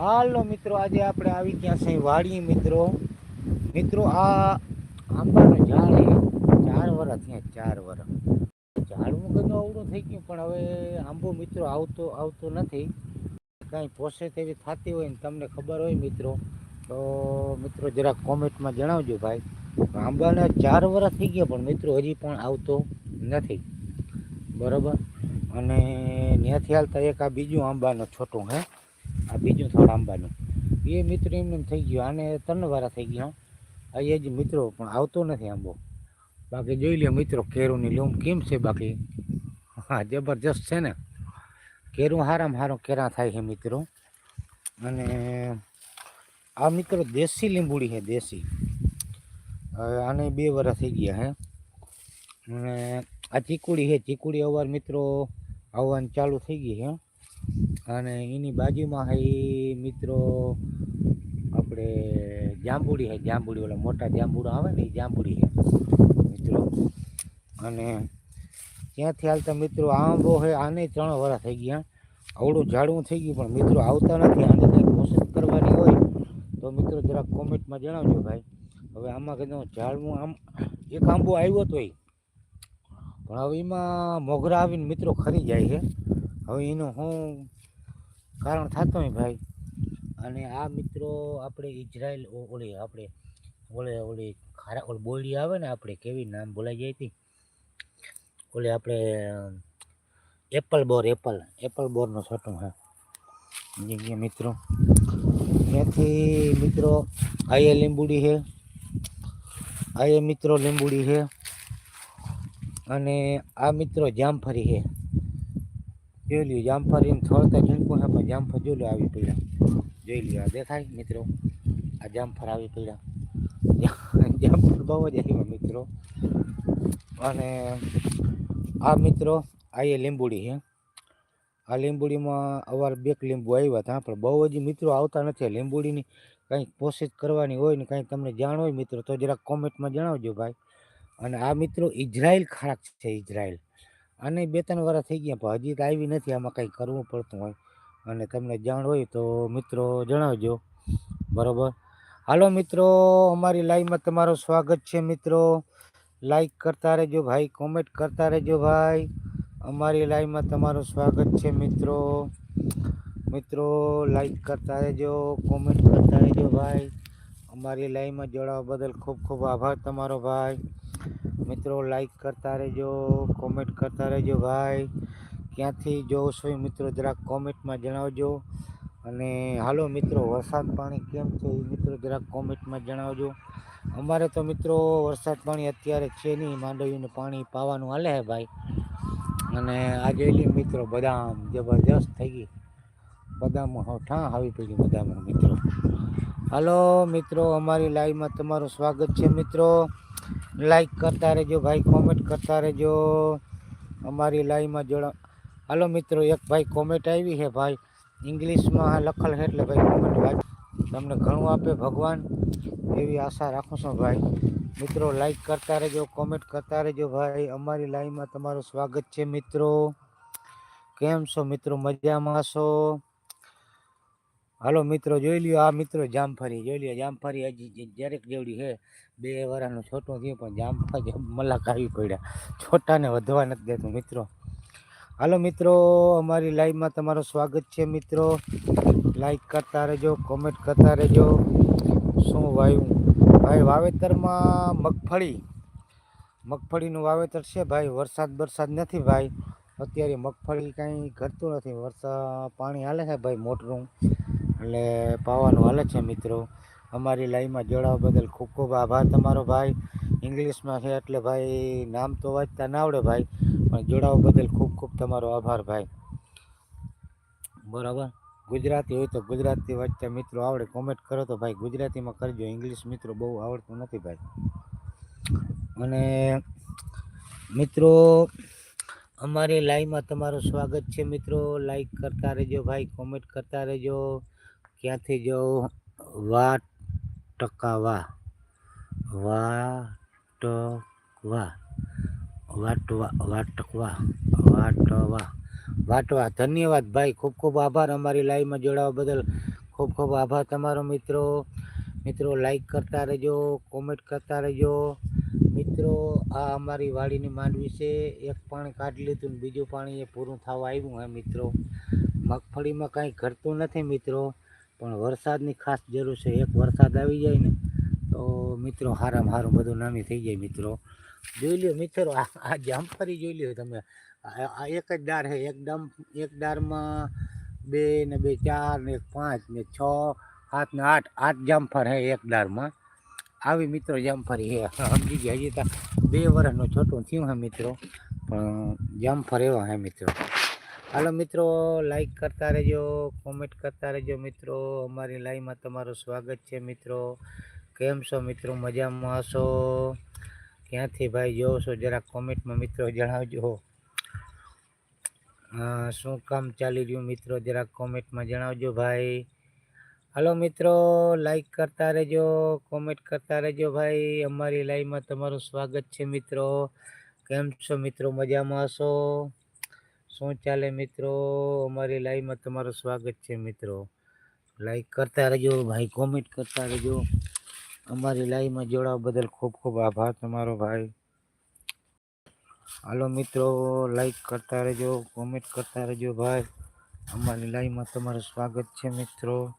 હાલો મિત્રો, આજે આપણે આવી ગયા છે વાડી મિત્રો. મિત્રો, આ આંબાનું ઝાડ ચાર વર્ષ થયા, ચાર વર્ષ ઝાડવું બધું અવડું થઈ ગયું, પણ હવે આંબો મિત્રો આવતો આવતો નથી. કાંઈ પોસે તેવી થતી હોય ને તમને ખબર હોય મિત્રો, તો મિત્રો જરાક કોમેન્ટમાં જણાવજો ભાઈ. આંબાના ચાર વર્ષ થઈ ગયા, પણ મિત્રો હજી પણ આવતો નથી. બરાબર? અને ત્યાંથી હાલતા એક આ બીજું આંબાનો છોટું, હે? આ બીજું થોડું આંબાનું. એ મિત્ર એમને એમ થઈ ગયું, આને ત્રણ વારા થઈ ગયા આ એ જ મિત્રો, પણ આવતો નથી આંબો. બાકી જોઈ લે મિત્રો, કેરુંની લૂમ કેમ છે બાકી? હા, જબરજસ્ત છે ને. કેરું હારામાં સારું કેરા થાય છે મિત્રો. અને આ મિત્રો દેશી લીંબુડી છે, દેશી. આને બે વર્ષ થઈ ગયા હે. અને આ ચીકુડી છે, ચીકુડી અવાર મિત્રો આવવાનું ચાલુ થઈ ગઈ છે અને એની બાજુમાં છે ઈ મિત્રો આપણે જાંબુડી હે, જાંબુડી ઓલા મોટા જાંબુડા આવે ને એ જાંબુડી હે, મિત્રો. અને ત્યાંથી હાલતા મિત્રો આંબો હે, આને ત્રણ વરા થઈ ગયા. આવડું ઝાડવું થઈ ગયું, પણ મિત્રો આવતા નથી, આને કંઈક કોશિશ કરવાની હોય તો મિત્રો જરાક કોમેન્ટમાં જણાવજો ભાઈ. હવે આમાં કીધું ઝાડવું, આમ એક આંબો આવ્યો તો પણ હવે એમાં મોગરા આવીને મિત્રો ખરી જાય છે. હવે એનું શું કારણ થતું હોય ભાઈ. અને આ મિત્રો આપણે ઇઝરાયલ ઓલી આપણે, ઓલે, ઓલી ખારા, ઓલી બોયડી આવે ને આપણે, કેવી નામ બોલાઈ જાય હતી? ઓલી આપણે, એપલ બોર, એપલ એપલ બોરનો છોટું, હા. મિત્રો. ત્યાંથી મિત્રો, આયે લીંબુડી છે. આયે મિત્રો લીંબુડી છે. અને આ મિત્રો જામફરી છે. જોઈ લ્યો જામફળ ને થોડતા ઝીણકું છે, પણ જામફળ જોઈ લો આવી પડ્યા. જોઈ લ્યો, આ દેખાય મિત્રો? આ જામફળ આવી પડ્યા. જામફળ બહુ જ આવ્યા, મિત્રો. અને આ મિત્રો, આ એ લીંબુડી છે. આ લીંબુડીમાં અવાર બેક લીંબુ આવ્યા હતા, પણ બહુ હજી મિત્રો આવતા નથી. લીંબુડીની કંઈક કોશિશ કરવાની હોય ને કંઈક તમને જાણ હોય, મિત્રો, તો જરાક કોમેન્ટમાં જણાવજો ભાઈ. અને આ મિત્રો ઇઝરાયલ ખારાક છે ઇઝરાયલ આને બે ત્રણ વર્ષ થઈ ગયા, પણ હજી તો આવી નથી, આમાં કંઈ કરવું પડતું હોય. અને તમને જાણ હોય તો મિત્રો જણાવજો. બરાબર? હાલો મિત્રો, અમારી લાઈવમાં તમારું સ્વાગત છે મિત્રો. લાઈક કરતા રહેજો ભાઈ કોમેન્ટ કરતા રહેજો ભાઈ. અમારી લાઈવમાં તમારું સ્વાગત છે મિત્રો. મિત્રો લાઈક કરતા રહેજો કોમેન્ટ કરતા રહેજો ભાઈ. અમારી લાઈવમાં જોડાવા બદલ ખૂબ ખૂબ આભાર તમારો ભાઈ. મિત્રો લાઈક કરતા રહેજો કોમેન્ટ કરતા રહેજો ભાઈ. ક્યાંથી જોવો છો મિત્રો જરાક કોમેન્ટમાં જણાવજો. અને હાલો મિત્રો, વરસાદ પાણી કેમ છે એ મિત્રો જરાક કોમેન્ટમાં જણાવજો. અમારે તો મિત્રો વરસાદ પાણી અત્યારે છે નહીં, માંડવીને પાણી પાવાનું હાલે હે ભાઈ. અને આજે મિત્રો બદામ જબરજસ્ત થઈ ગઈ. બદામ ઠા આવી પડી બદામ મિત્રો. હાલો મિત્રો, અમારી લાઈવમાં તમારું સ્વાગત છે મિત્રો. લાઈક કરતા રહેજો, ભાઈ કોમેન્ટ કરતા રહેજો. અમારી લાઈવમાં જોડા હાલો મિત્રો, એક ભાઈ કોમેન્ટ આવી છે, ભાઈ. ઇંગ્લિશમાં લખેલ છે એટલે ભાઈ કોમેન્ટ વાંચ તમને ઘણું આપે ભગવાન, એવી આશા રાખું છું ભાઈ. મિત્રો લાઈક કરતા રહેજો કોમેન્ટ કરતા રહેજો ભાઈ. અમારી લાઈવમાં તમારું સ્વાગત છે મિત્રો. કેમ છો મિત્રો? મજામાં છો? હાલો મિત્રો, જોઈ લ્યો, આ મિત્રો જામફળી, જોઈ લ્યો, જામફળી હજી જરેક જેવડી છે. બે વરાનો છોટો થયો, પણ જામફળ મલાક આવી પડ્યા. છોટાને વધવા નથી દેતું મિત્રો. હાલો મિત્રો, અમારી લાઈવમાં તમારું સ્વાગત છે મિત્રો. લાઈક કરતા રહેજો, કોમેન્ટ કરતા રહેજો. શું વાયું? ભાઈ, વાવેતરમાં મગફળી. મગફળીનું વાવેતર છે ભાઈ, વરસાદ વરસાદ નથી ભાઈ. અત્યારે મગફળી કાંઈ ઘટતું નથી. વરસાદ પાણી હાલે છે ભાઈ, મોટરું. એટલે પાવાનું હાલે છે મિત્રો. અમારી લાઈવમાં જોડાવા બદલ ખૂબ ખૂબ આભાર તમારો ભાઈ. ઇંગ્લિશમાં છે એટલે ભાઈ નામ તો વાંચતા ના આવડે ભાઈ, પણ જોડાવા બદલ ખૂબ ખૂબ તમારો આભાર ભાઈ. બરાબર? ગુજરાતી હોય તો ગુજરાતી વાંચતા મિત્રો આવડે. કોમેન્ટ કરો તો ભાઈ, ગુજરાતીમાં કરજો. ઇંગ્લિશ મિત્રો બહુ આવડતું નથી ભાઈ. અને મિત્રો, અમારી લાઈવમાં તમારું સ્વાગત છે મિત્રો. લાઈક કરતા રહેજો ભાઈ કોમેન્ટ કરતા રહેજો. ક્યાંથી જવું વા ટકાવા? વા ટકવા વાટવા, વાટકવા, વાટવા. વાટવા. ધન્યવાદ ભાઈ. ખૂબ ખૂબ આભાર અમારી લાઈવમાં જોડાવા બદલ. ખૂબ ખૂબ આભાર તમારો મિત્રો. મિત્રો લાઈક કરતા રહેજો કોમેન્ટ કરતા રહેજો. મિત્રો, આ અમારી વાડીની માંડવી છે. એક પાણી કાઢી લીધું બીજું પાણી એ પૂરું થવા આવ્યું હે મિત્રો. મગફળીમાં કાંઈ ઘટતું નથી મિત્રો. પણ વરસાદની ખાસ જરૂર છે, એક વરસાદ આવી જાય ને, તો મિત્રો હારામાં હારું બધું નામી થઈ જાય મિત્રો. જોઈ લ્યો મિત્રો, આ જામફળી જોઈ લ્યો તમે. એક જ ડાર છે, એક ડમ એક ડારમાં બે ને બે ચાર ને એક પાંચ ને છ, સાત ને આઠ આઠ જામફર હે એક ડારમાં. આવી મિત્રો જામફળી હે સમજી ગયા, હજી તો બે વર્ષનો છોટો થયું હે મિત્રો. પણ જામફળ એવા હે મિત્રો. હાલો મિત્રો લાઈક કરતા રહેજો કોમેન્ટ કરતા રહેજો મિત્રો. અમારી લાઈવમાં તમારું સ્વાગત છે મિત્રો. કેમ છો મિત્રો? મજામાં હશો? ક્યાંથી ભાઈ જોવો છો? જરાક કોમેન્ટમાં મિત્રો જણાવજો. શું કામ ચાલી રહ્યું મિત્રો? જરાક કોમેન્ટમાં જણાવજો ભાઈ. હાલો મિત્રો લાઈક કરતા રહેજો કોમેન્ટ કરતા રહેજો ભાઈ. અમારી લાઈવમાં તમારું સ્વાગત છે મિત્રો. કેમ છો મિત્રો? મજામાં હશો? શું ચાલે મિત્રો? અમારી લાઈવમાં તમારું સ્વાગત છે મિત્રો. લાઈક કરતા રહેજો, ભાઈ કોમેન્ટ કરતા રહેજો. અમારી લાઈવમાં જોડાવા બદલ ખૂબ ખૂબ આભાર તમારો ભાઈ. હાલો મિત્રો લાઈક કરતા રહેજો કોમેન્ટ કરતા રહેજો ભાઈ. અમારી લાઈવમાં તમારું સ્વાગત છે મિત્રો.